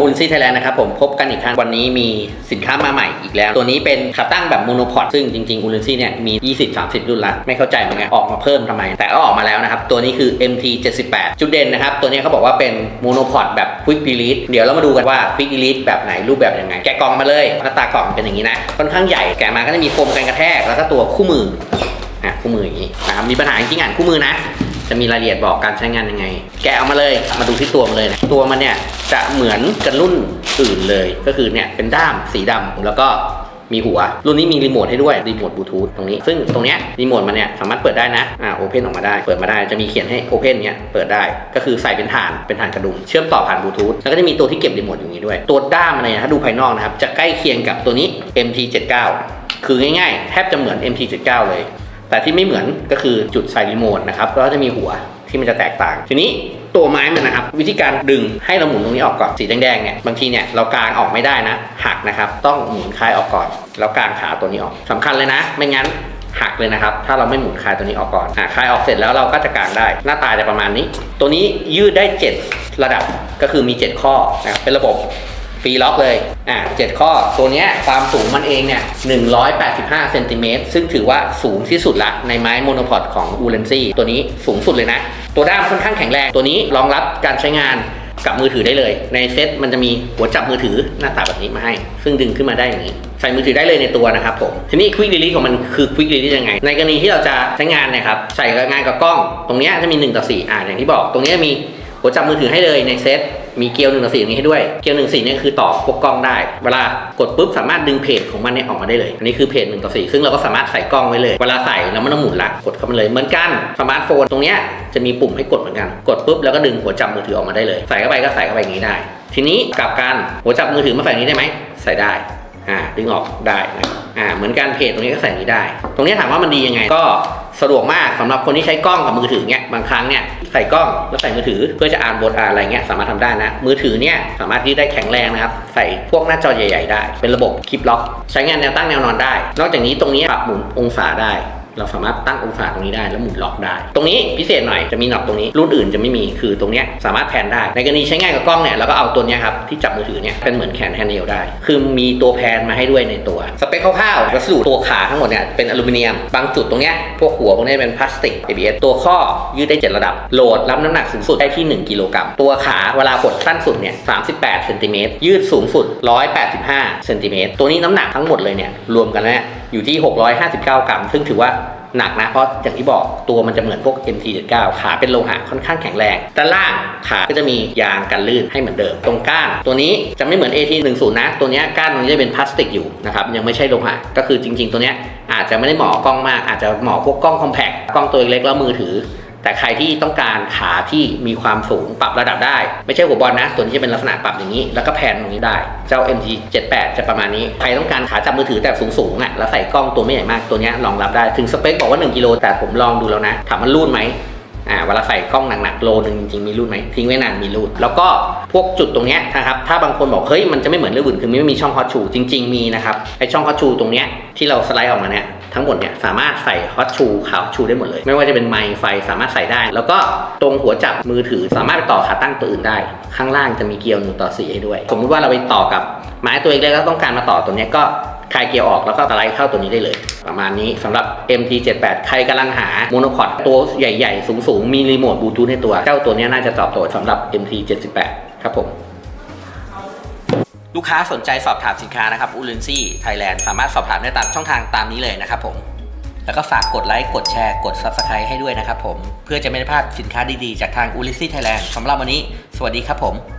อุนซี่ไทยแลนด์นะครับผมพบกันอีกครั้งวันนี้มีสินค้ามาใหม่อีกแล้ว ตัวนี้เป็นขาตั้งแบบโมโนพอดซึ่งจริงๆอุนซี่เนี่ยมี 20-30 รุ่นละไม่เข้าใจเหมือนกันออกมาเพิ่มทำไม แต่ก็ออกมาแล้วนะครับ ตัวนี้คือ MT 78จุดเด่นนะครับ ตัวนี้เขาบอกว่าเป็นโมโนพอดแบบ Quick Release เดี๋ยวเรามาดูกันว่า Quick Release แบบไหนรูปแบบยังไง แกะกล่องมาเลยหน้าตากล่องเป็นอย่างนี้นะค่อนข้างใหญ่แกะมาก็จะมีโฟมกันกระแทกแล้วก็ตัวคู่มืออะคู่มืออย่างนี้นะครับมีปัญหาจริงๆอ่านคู่มือนะ จะมีรายละเอียดบอกการใช้งานยังไง แกะออกมาเลยมาดูที่ตัวมันเลยนะตัวมันเนี่ยจะเหมือนกันรุ่นอื่นเลย ก็คือเนี่ยเป็นด้ามสีดำแล้วก็มีหัว รุ่นนี้มีรีโมทให้ด้วยรีโมทบลูทูธตรงนี้ ซึ่งตรงเนี้ยรีโมทมันเนี่ยสามารถเปิดได้นะอ่าโอเพนออกมาได้ เปิดมาได้จะมีเขียนให้โอเพนเนี้ยเปิดได้ก็คือใส่เป็นฐานเป็นฐานกระดุมเชื่อมต่อผ่านบลูทูธแล้วก็จะมีตัวที่เก็บรีโมทอยู่นี้ด้วย ตัวด้ามมันเนี่ยถ้าดูภายนอกนะครับจะใกล้เคียงกับตัวนี้ MT79 คือง่ายๆ แทบจะเหมือน MT79 เลย แต่ที่ไม่เหมือนก็คือจุดใส่รีโมทนะครับก็จะมีหัวที่มันจะแตกต่าง ทีนี้ตัวไม้มันนะครับ วิธีการดึงให้เราหมุนตรงนี้ออกก่อนสีแดงๆเนี่ยบางทีเนี่ยเรากางออกไม่ได้นะ หักนะครับ ต้องหมุนคลายออกก่อน แล้วกางขาตัวนี้ออกสำคัญเลยนะ ไม่งั้นหักเลยนะครับ ถ้าเราไม่หมุนคลายตัวนี้ออกก่อนอ่าคลายออกเสร็จแล้วเราก็จะกางได้ หน้าตาจะประมาณนี้ ตัวนี้ยืดได้ 7 ระดับก็คือมี 7 ข้อนะครับเป็นระบบ ฟรีล็อกเลย อ่าเจ็ดข้อ ตัวเนี้ยความสูงมันเองเนี่ย 185 เซนติเมตร ซึ่งถือว่าสูงที่สุดละในไม้โมโนพอดของอูเลนซี่ ตัวนี้สูงสุดเลยนะ ตัวด้ามค่อนข้างแข็งแรง ตัวนี้รองรับการใช้งานกับมือถือได้เลย ในเซ็ตมันจะมีหัวจับมือถือหน้าตาแบบนี้มาให้ ซึ่งดึงขึ้นมาได้อย่างนี้ ใส่มือถือได้เลยในตัวนะครับผม ทีนี้ควิก e ี e ของมันคือควิก e ี e ยังไง ในกรณีที่เราจะใช้งานนะครับ ใส่งานกับกล้อง ตรงเนี้ยจะมี1ต่อ4อ่าอย่างที่บอก ตรงนี้มีหัวจับมือถือให้เลยในเซต มีเกลียวหนึ่งต่อสี่ตรงนี้ให้ด้วย เกลียวหนึ่งสี่เนี่ยคือต่อพวกกล้องได้ เวลากดปุ๊บสามารถดึงเพจของมันเนี่ยออกมาได้เลย อันนี้คือเพจหนึ่งต่อสี่ซึ่งเราก็สามารถใส่กล้องไว้เลย เวลาใส่เราไม่ต้องหมุนละกดเข้ามาเลยเหมือนกันสมาร์ทโฟนตรงเนี้ยจะมีปุ่มให้กดเหมือนกัน กดปุ๊บแล้วก็ดึงหัวจับมือถือออกมาได้เลย ใส่เข้าไปก็ใส่เข้าไปอย่างนี้ได้ ทีนี้กลับกันหัวจับมือถือมาใส่งนี้ได้ไหมใส่ได้อ่าดึงออกได้นะอ่าเหมือนกันเพจตรงนี้ก็ใส่งนี้ได้ ตรงนี้ถามว่ามันดียังไงก็สะดวกมากสำหรับคนที่ใช้กล้องกับมือถือเนี่ยบางครั้งเนี่ย ใส่กล้องแล้วใส่มือถือเพื่อจะอ่านบทอ่านอะไรเงี้ยสามารถทำได้นะ มือถือเนี่ยสามารถที่ได้แข็งแรงนะครับ ใส่พวกหน้าจอใหญ่ ๆ ได้ เป็นระบบคลิปล็อก ใช้งานแนวตั้งแนวนอนได้ นอกจากนี้ตรงนี้ปรับหมุนองศาได้ เราสามารถตั้งองศาตรงนี้ได้แล้วหมุนล็อกได้ ตรงนี้พิเศษหน่อยจะมีหนอบตรงนี้รุ่นอื่นจะไม่มีคือตรงนี้สามารถแพนได้ ในกรณีใช้ง่านกับกล้องเนี่ยเราก็เอาตัวนี้ครับที่จับมือถือเนี่ยเป็นเหมือนแขนแฮนด์เฮลได้ คือมีตัวแพนมาให้ด้วยในตัวสเปคคร่าวๆวัสดุตัวขาทั้งหมดเนี่ยเป็นอลูมิเนียม บางจุดตรงเนี้ยพวกหัวพวกนี้เป็นพลาสติก ABS ตัวข้อยืดได้ 7 ระดับ โหลดรับน้ำหนักสูงสุดได้ที่ 1 กิโลกรัม ตัวขาเวลาหดสั้นสุดเนี่ย 38 เซนติเมตร ยืดสูงสุด 185 เซนติเมตร ตัวนี้น้ำหนักทั้งหมดเลยเนี่ย รวมกันแล้ว อยู่ที่ 659 กรัม ซึ่งถือว่าหนักนะ เพราะอย่างที่บอกตัวมันจะเหมือนพวก MT79 ขาเป็นโลหะค่อนข้างแข็งแรงด้านล่างขาก็จะมียางกันลื่นให้เหมือนเดิม ตรงก้าน ตัวนี้จะไม่เหมือน AT10 นะ ตัวนี้ก้านตรงนี้จะเป็นพลาสติกอยู่นะครับ ยังไม่ใช่โลหะ ก็คือจริง ๆ ตัวนี้อาจจะไม่ได้เหมาะกับกล้องมาก อาจจะเหมาะพวกกล้องคอมแพคกล้องตัวเล็กแล้วมือถือ แต่ใครที่ต้องการขาที่มีความสูงปรับระดับได้ ไม่ใช่หัวบอลนะ ตัวนี้จะเป็นลักษณะปรับอย่างนี้ แล้วก็แพนตรงนี้ได้ เจ้า MG 78จะประมาณนี้ ใครต้องการขาจับมือถือแต่สูงๆอะแล้วใส่กล้องตัวไม่ใหญ่มากตัวนี้รองรับได้ถึงสเปคบอกว่า 1กิโลแต่ผมลองดูแล้วนะถามมันรูดไหมอ่าเวลาใส่กล้องหนักๆโลนึงจริงๆมีรูดไหมทิ้งไว้นานมีรูดแล้วก็พวกจุดตรงเนี้ยนะครับถ้าบางคนบอกเฮ้ยมันจะไม่เหมือนเรื่องอื่นคือไม่มีช่องฮอตชูจริง ๆมีนะครับไอช่องฮอตชูตรงเนี้ยที่เราสไลด์ออกมาเนี่ย ทั้งหมดเนี่ยสามารถใส่ฮอตชูขาวชูได้หมดเลย ไม่ว่าจะเป็นไมค์ไฟสามารถใส่ได้ แล้วก็ตรงหัวจับมือถือสามารถไปต่อขาตั้งตัวอื่นได้ ข้างล่างจะมีเกลียวหนึ่งต่อสี่ให้ด้วย สมมติว่าเราไปต่อกับไม้ตัวเล็กแล้วต้องการมาต่อตัวเนี้ยก็คลายเกียร์ออกแล้วก็สไลด์เข้าตัวนี้ได้เลย ประมาณนี้สำหรับ MT78 ใครกำลังหาโมโนพอดตัวใหญ่ๆ สูงๆ มีรีโมทบลูทูธในตัว เจ้าตัวนี้น่าจะตอบโจทย์สำหรับ MT78 ครับผม ลูกค้าสนใจสอบถามสินค้านะครับอูลินซี่ไทยแลนด์สามารถสอบถามได้ตามช่องทางตามนี้เลยนะครับผม แล้วก็ฝากกดไลค์ กดแชร์ กด Subscribe ให้ด้วยนะครับผม เพื่อจะไม่ได้พลาดสินค้าดีๆ จากทางอูลินซี่ไทยแลนด์สำหรับวันนี้ สวัสดีครับผม